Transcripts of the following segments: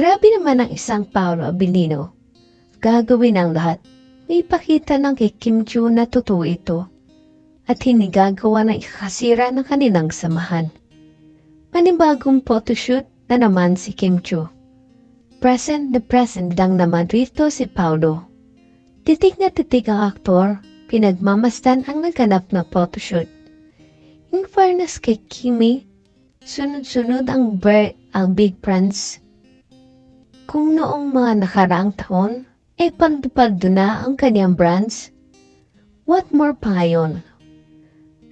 Grabe naman ang isang Paolo Abilino. Gagawin ang lahat. May ipakita ng kay Kim Joo na totoo ito. At hindi gagawa ng ikasira ng kanilang samahan. Manibagong photoshoot na naman si Kim Joo. Present na present lang naman rito si Paolo. Titig na titig ang aktor, pinagmamasdan ang naganap na photoshoot. In fairness kay Kimi, sunod-sunod ang, ang big friends. Kung noong mga nakaraang taon, ay pandupad na ang kanyang brands. What more pa ngayon?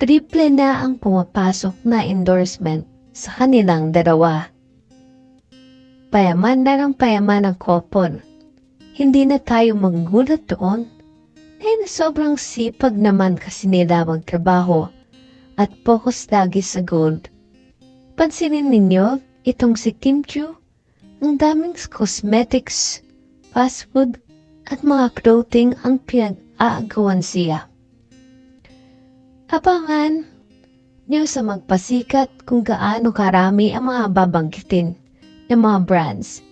Triple na ang pumapasok na endorsement sa kanilang dalawa. Payaman na ng payaman ang couple. Hindi na tayo magulat doon. Dahil sobrang sipag naman kasi nila magtrabaho at focus lagi sa gold. Pansinin ninyo, itong si Kim Chu, ang daming cosmetics, fast food, at mga clothing ang pinag-aagawan siya. Abangan niyo sa magpasikat kung gaano karami ang mga babanggitin ng mga brands.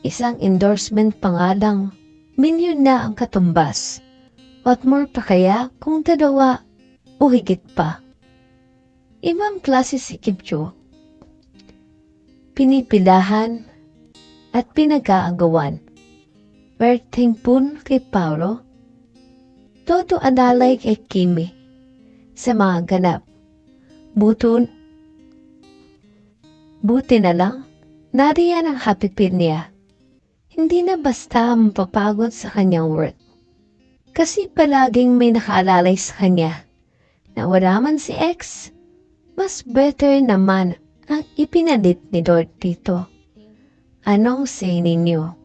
Isang endorsement pa nga lang, milyon na ang katumbas. What more pa kaya kung dalawa o higit pa? Ibang klase si Kim Cho. Pinipilahan at pinag-aagawan. Thankful kay Paolo. Todo adalay kay Kimi sa mga ganap. Buton, buti na lang, nariyan ang happy pill niya. Hindi na basta mapapagod sa kanyang work. Kasi palaging may nakaalalay sa kanya na wala man si X, mas better naman ang ipinalit ni Lord dito. Anong say ninyo?